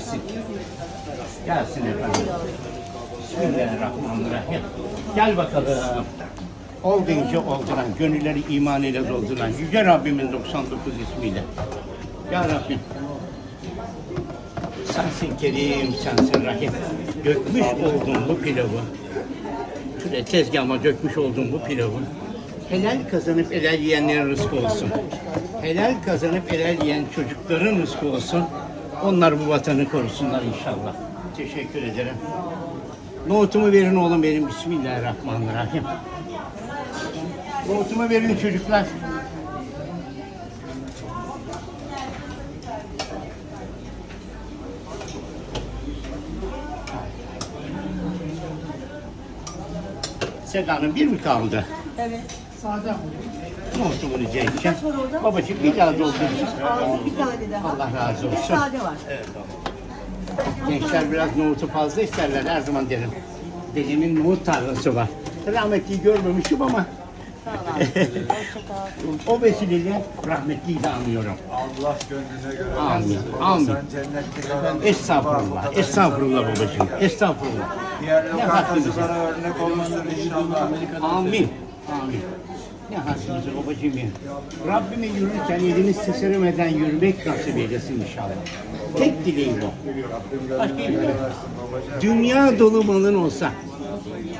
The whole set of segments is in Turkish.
gelsin. Gelsin efendim. Bismillahirrahmanirrahim. Gel bakalım. Ol deyince olduran, gönülleri iman ile dolduran Yüce Rabbimin 99 ismiyle. Ya Rabbim. Sensin Kerim, sensin Rahim. Dökmüş oldum bu pilavı. Şuraya tezgahıma dökmüş olduğum bu pilavı. Helal kazanıp helal yiyenlerin rızkı olsun. Helal kazanıp helal yiyen çocukların rızkı olsun. Onlar bu vatanı korusunlar inşallah. Teşekkür ederim. Nohutumu verin oğlum benim. Bismillahirrahmanirrahim. Nohutumu verin çocuklar. Seda'nın bir mi kaldı? Evet. Nohutumu rica edeceğim. Kaç var orada? Babacığım bir daha doldur. Aldım bir tane daha. Allah razı Bir de olsun. sade var. Gençler biraz nohutu fazla isterler her zaman derim. Dedemin nohut tarlası var. Rahmetliyi görmemişim ama Sağ ol abi. Hoşça kal. o vesileyle rahmetliyi de anlıyorum. Allah gönlüne göre Amin, versin. amin. Sen cennetlik adam. Estağfurullah, estağfurullah babacığım, estağfurullah. Diğer Ne hakkınızı? lokantacılara örnek olmuştur inşallah. Amin, amin. Ne hakkınızı babacığım ya. Rabbime yürürken elimiz titremeden yürümek nasip eylesin inşallah. Tek dileğim o. Başka bir şey. Dünya dolu malın olsa,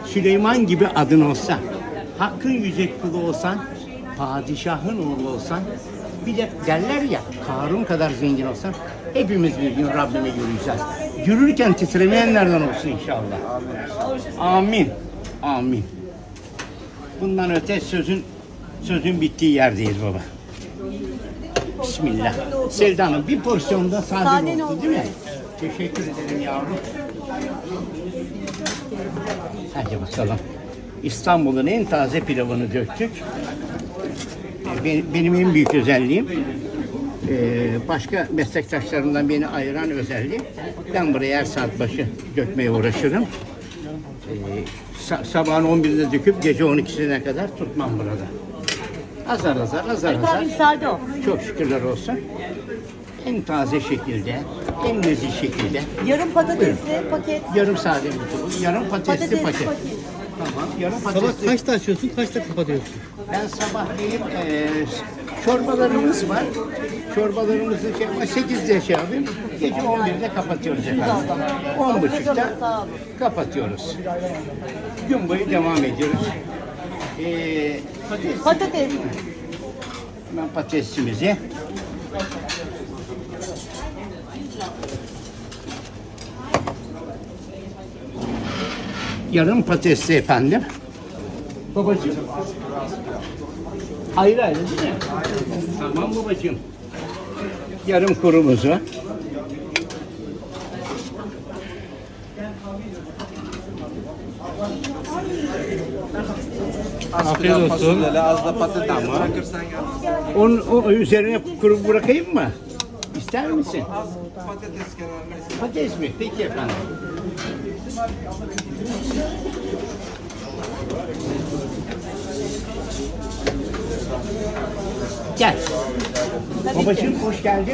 Süleyman gibi adın olsa, Hakkın yüce kulu olsan, padişahın oğlu olsan, bir de derler ya Karun kadar zengin olsan, hepimiz bir gün Rabbime yürüyeceğiz. Yürürken titremeyenlerden olsun inşallah. Amin. Amin. Bundan öte sözün sözün bittiği yerdeyiz baba. Bismillah. Sevda Hanım bir porsiyonda sade, Sade oldu nohut, değil mi? evet. Teşekkür ederim yavrum. Hadi bakalım. İstanbul'un en taze pilavını döktük. Ee, be- Benim en büyük özelliğim ee, başka meslektaşlarımdan beni ayıran özelliği ben buraya her saat başı dökmeye uğraşırım. Ee, sa- sabahın 11'de döküp gece 12'sine kadar tutmam burada. Azar azar azar azar. Sade o. Çok şükürler olsun. En taze şekilde, en nezih şekilde. Yarım patatesli paket. Yarım sade mutlu, yarım patatesli, Patatesli paket. paket. Tamam, yarım Sabah patatesli. kaçta açıyorsun, kaçta kapatıyorsun? Ben sabahleyin eee çorbalarımız var. Çorbalarımızı şey ama 8'de şey yapayım. Gece 11'de kapatıyoruz efendim. 10.30'da Sağ olun. kapatıyoruz. Gün boyu devam ediyoruz. Eee patates, Patates. hemen patatesimizi Yarım patatesli efendim. Babacığım. Ayrı ayrı değil mi? Tamam babacığım. Yarım kurumuzu. Afiyet olsun. Az da patates yalnız. Onun o üzerine kuru bırakayım mı? İster misin? Az patates kenarına Patates mi? Peki efendim. Gel. Babacığım hoş geldin.